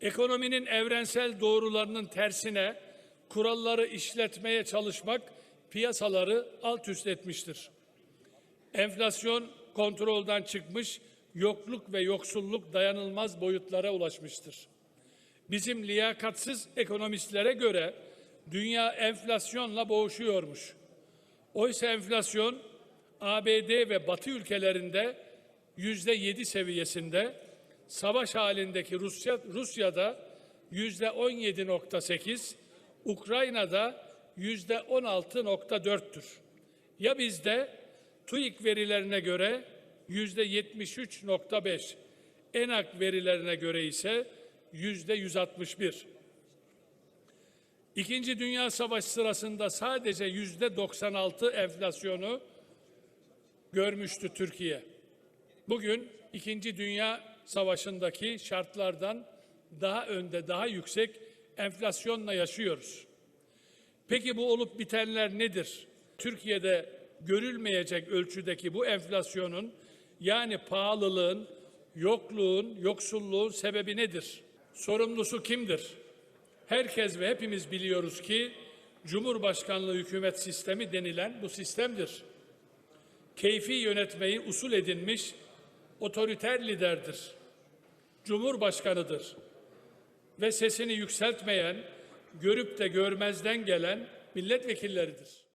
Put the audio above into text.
Ekonominin evrensel doğrularının tersine kuralları işletmeye çalışmak piyasaları alt üst etmiştir. Enflasyon kontrolden çıkmış, yokluk ve yoksulluk dayanılmaz boyutlara ulaşmıştır. Bizim liyakatsız ekonomistlere göre dünya enflasyonla boğuşuyormuş. Oysa enflasyon ABD ve Batı ülkelerinde yüzde yedi seviyesinde, savaş halindeki Rusya, Rusya'da yüzde 17.8, Ukrayna'da yüzde 16.4'tür. Ya bizde TÜİK verilerine göre yüzde 73.5, ENAK verilerine göre ise yüzde 161. İkinci Dünya Savaşı sırasında sadece yüzde 96 enflasyonu görmüştü Türkiye. Bugün İkinci Dünya Savaşı'ndaki şartlardan daha önde, daha yüksek enflasyonla yaşıyoruz. Peki bu olup bitenler nedir? Türkiye'de görülmeyecek ölçüdeki bu enflasyonun yani pahalılığın, yokluğun, yoksulluğun sebebi nedir? Sorumlusu kimdir? Herkes ve hepimiz biliyoruz ki Cumhurbaşkanlığı hükümet sistemi denilen bu sistemdir. Keyfi yönetmeyi usul edinmiş otoriter liderdir. Cumhurbaşkanıdır. Ve sesini yükseltmeyen, görüp de görmezden gelen milletvekilleridir.